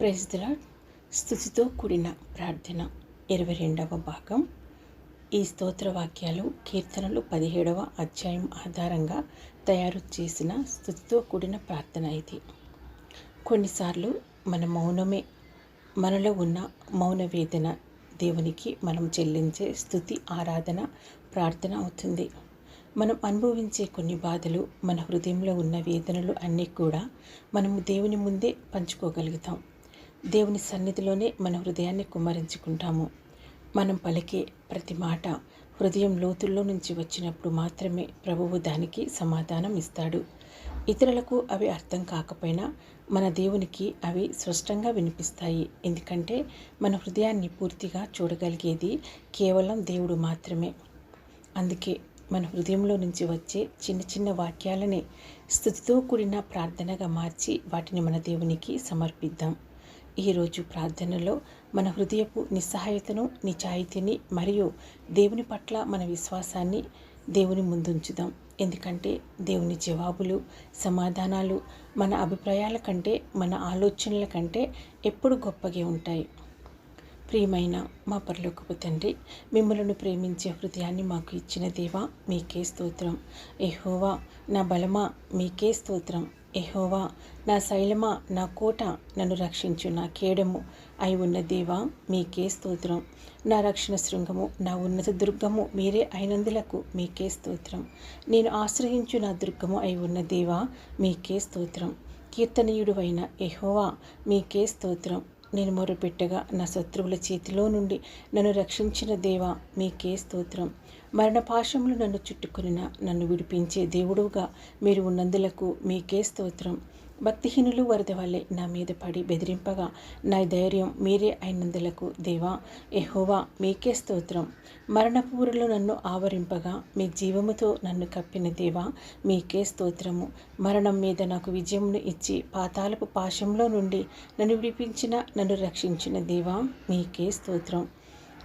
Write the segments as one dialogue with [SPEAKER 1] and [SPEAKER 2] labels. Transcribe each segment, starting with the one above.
[SPEAKER 1] Praise దిలాడ్ స్థుతితో కూడిన ప్రార్థన. ఇరవై రెండవ భాగం. ఈ స్తోత్ర వాక్యాలు కీర్తనలు పదిహేడవ అధ్యాయం ఆధారంగా తయారు చేసిన స్థుతితో కూడిన ప్రార్థన ఇది. కొన్నిసార్లు మన మౌనమే మనలో ఉన్న మౌన వేదన దేవునికి మనం చెల్లించే స్థుతి ఆరాధన ప్రార్థన అవుతుంది. మనం అనుభవించే కొన్ని బాధలు మన హృదయంలో ఉన్న వేదనలు అన్నీ కూడా మనము దేవుని ముందే పంచుకోగలుగుతాం. దేవుని సన్నిధిలోనే మన హృదయాన్ని కుమ్మరించుకుంటాము. మనం పలికే ప్రతి మాట హృదయం లోతుల్లో నుంచి వచ్చినప్పుడు మాత్రమే ప్రభువు దానికి సమాధానం ఇస్తాడు. ఇతరులకు అవి అర్థం కాకపోయినా మన దేవునికి అవి స్పష్టంగా వినిపిస్తాయి. ఎందుకంటే మన హృదయాన్ని పూర్తిగా చూడగలిగేది కేవలం దేవుడు మాత్రమే. అందుకే మన హృదయంలో నుంచి వచ్చే చిన్న చిన్న వాక్యాలని స్థుతితో కూడిన ప్రార్థనగా మార్చి వాటిని మన దేవునికి సమర్పిద్దాం. ఈరోజు ప్రార్థనలో మన హృదయపు నిస్సహాయతను నిజాయితీని మరియు దేవుని పట్ల మన విశ్వాసాన్ని దేవుని ముందుంచుదాం. ఎందుకంటే దేవుని జవాబులు సమాధానాలు మన అభిప్రాయాల కంటే మన ఆలోచనల కంటే ఎప్పుడు గొప్పగా ఉంటాయి. ప్రియమైన మా పరలోకపు తండ్రి మిమ్మలను ప్రేమించే హృదయాన్ని మాకు ఇచ్చిన దేవా మీకే స్తోత్రం. ఎహోవా నా బలమా మీకే స్తోత్రం. ఎహోవా నా శైలమా నా కోట నన్ను రక్షించు నా కేడము అయి ఉన్న దేవా మీకే స్తోత్రం. నా రక్షణ శృంగము నా ఉన్నత దుర్గము మీరే అయినందులకు మీకే స్తోత్రం. నేను ఆశ్రయించు నా దుర్గము అయి ఉన్న దేవా మీకే స్తోత్రం. కీర్తనీయుడు అయిన ఎహోవా మీకే స్తోత్రం. నేను మొరపెట్టగా నా శత్రువుల చేతిలో నుండి నన్ను రక్షించిన దేవా మీకే స్తోత్రం. మరణ పాశములు నన్ను చుట్టుకొనిన నన్ను విడిపించే దేవుడుగా మీరు ఉన్నందులకు మీకే స్తోత్రం. భక్తిహీనులు వరద వల్లే నా మీద పడి బెదిరింపగా నా ధైర్యం మీరే అయినందులకు దేవా ఎహోవా మీకే స్తోత్రం. మరణపూరులు నన్ను ఆవరింపగా మీ జీవముతో నన్ను కప్పిన దేవా మీకే స్తోత్రము. మరణం మీద నాకు విజయమును ఇచ్చి పాతాలపు పాశంలో నుండి నన్ను విడిపించిన నన్ను రక్షించిన దేవా మీకే స్తోత్రం.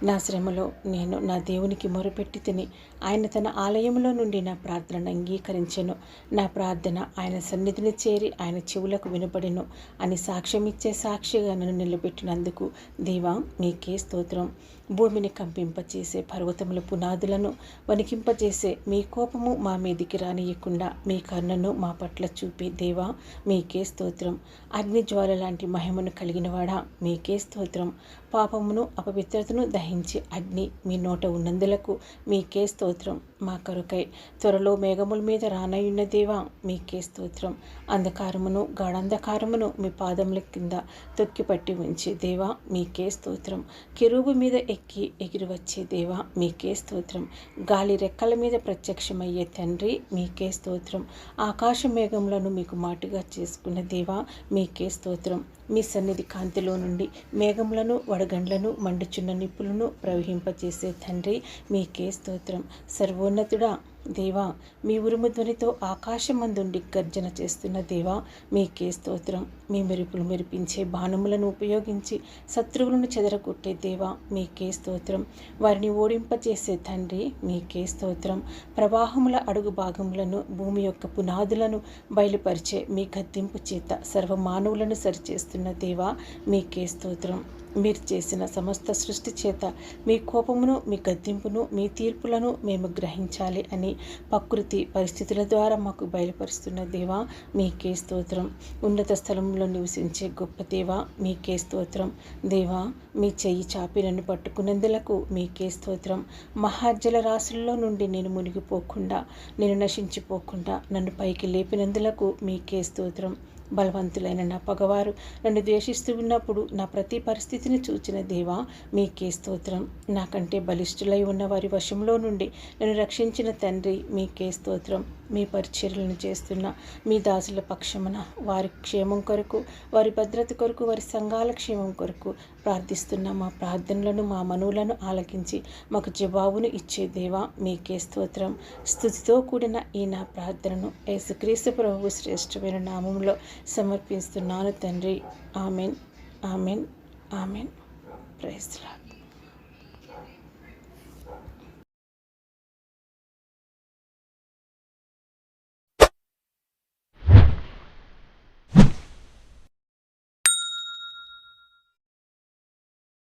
[SPEAKER 1] నా శ్రమలో నేను నా దేవునికి మొరపెట్టి తిని ఆయన తన ఆలయంలో నుండి నా ప్రార్థనను అంగీకరించెను. నా ప్రార్థన ఆయన సన్నిధిని చేరి ఆయన చెవులకు వినపడెను అని సాక్ష్యమిచ్చే సాక్షిగా నన్ను నిలబెట్టినందుకు దేవా మీకే స్తోత్రం. భూమిని కంపింపచేసే పర్వతముల పునాదులను వణికింపజేసే మీ కోపము మా మీదికి రానియకుండా మీ కర్ణను మా పట్ల చూపే దేవా మీకే స్తోత్రం. అగ్ని జ్వాల లాంటి మహిమను కలిగినవాడా మీకే స్తోత్రం. పాపమును అపవిత్రతను దహించి అగ్ని మీ నోట ఉన్నందులకు మీకే స్తోత్రం. మా కరుకై త్వరలో మేఘముల మీద రానయ్యున్న దేవా మీకే స్తోత్రం. అంధకారమును గాఢంధకారమును మీ పాదముల కింద తొక్కిపట్టి ఉంచి దేవా మీకే స్తోత్రం. కెరూబు మీద ఎక్కి ఎగిరి వచ్చే దేవా మీకే స్తోత్రం. గాలి రెక్కల మీద ప్రత్యక్షమయ్యే తండ్రి మీకే స్తోత్రం. ఆకాశ మేఘములను మీకు మాటుగా చేసుకున్న దేవా మీకే స్తోత్రం. మీ సన్నిధి కాంతిలో నుండి మేఘములను వడగండ్లను మండుచున్న నిప్పులను ప్రవహింపచేసే తండ్రి మీకే స్తోత్రం. సర్వోన్నతుడా దేవా మీ ఉరుము ధ్వనితో ఆకాశమందుండి గర్జన చేస్తున్న దేవా మీకే స్తోత్రం. మీ మెరుపులు మెరిపించే బాణములను ఉపయోగించి శత్రువులను చెదరగొట్టే దేవా మీకే స్తోత్రం. వారిని ఓడింపచేసే తండ్రి మీకే స్తోత్రం. ప్రవాహముల అడుగు భాగములను భూమి యొక్క పునాదులను బయలుపరిచే మీ గద్దింపు చేత సర్వమానవులను సరిచేస్తున్న దేవా మీకే స్తోత్రం. మీరు చేసిన సమస్త సృష్టి చేత మీ కోపమును మీ గద్దింపును మీ తీర్పులను మేము గ్రహించాలి అని ప్రకృతి పరిస్థితుల ద్వారా మాకు బయలుపరుస్తున్న దేవా మీకే స్తోత్రం. ఉన్నత స్థలంలో నివసించే గొప్ప దేవా మీకే స్తోత్రం. దేవా మీ చెయ్యి చాపి నన్ను పట్టుకున్నందులకు మీకే స్తోత్రం. మహాజల రాశుల్లో నుండి నేను మునిగిపోకుండా నేను నశించిపోకుండా నన్ను పైకి లేపినందులకు మీకే స్తోత్రం. బలవంతులైన నా పగవారు నన్ను ద్వేషిస్తూ ఉన్నప్పుడు నా ప్రతి పరిస్థితిని చూచిన దేవా మీకే స్తోత్రం. నాకంటే బలిష్ఠులై ఉన్న వారి వశంలో నుండి నన్ను రక్షించిన తండ్రి మీకే స్తోత్రం. మీ పరిచర్యలను చేస్తున్న మీ దాసుల పక్షమున వారి క్షేమం కొరకు వారి భద్రత కొరకు వారి సంఘాల క్షేమం కొరకు ప్రార్థిస్తున్న మా ప్రార్థనలను మా మనువులను ఆలకించి మాకు జవాబును ఇచ్చే దేవా మీకే స్తోత్రం. స్థుతితో కూడిన ఈ నా ప్రార్థనను యేసుక్రీస్తు ప్రభు శ్రేష్టమైన నామంలో సమర్పిస్తున్నాను తండ్రి. Amen. Amen. Amen. Praise lord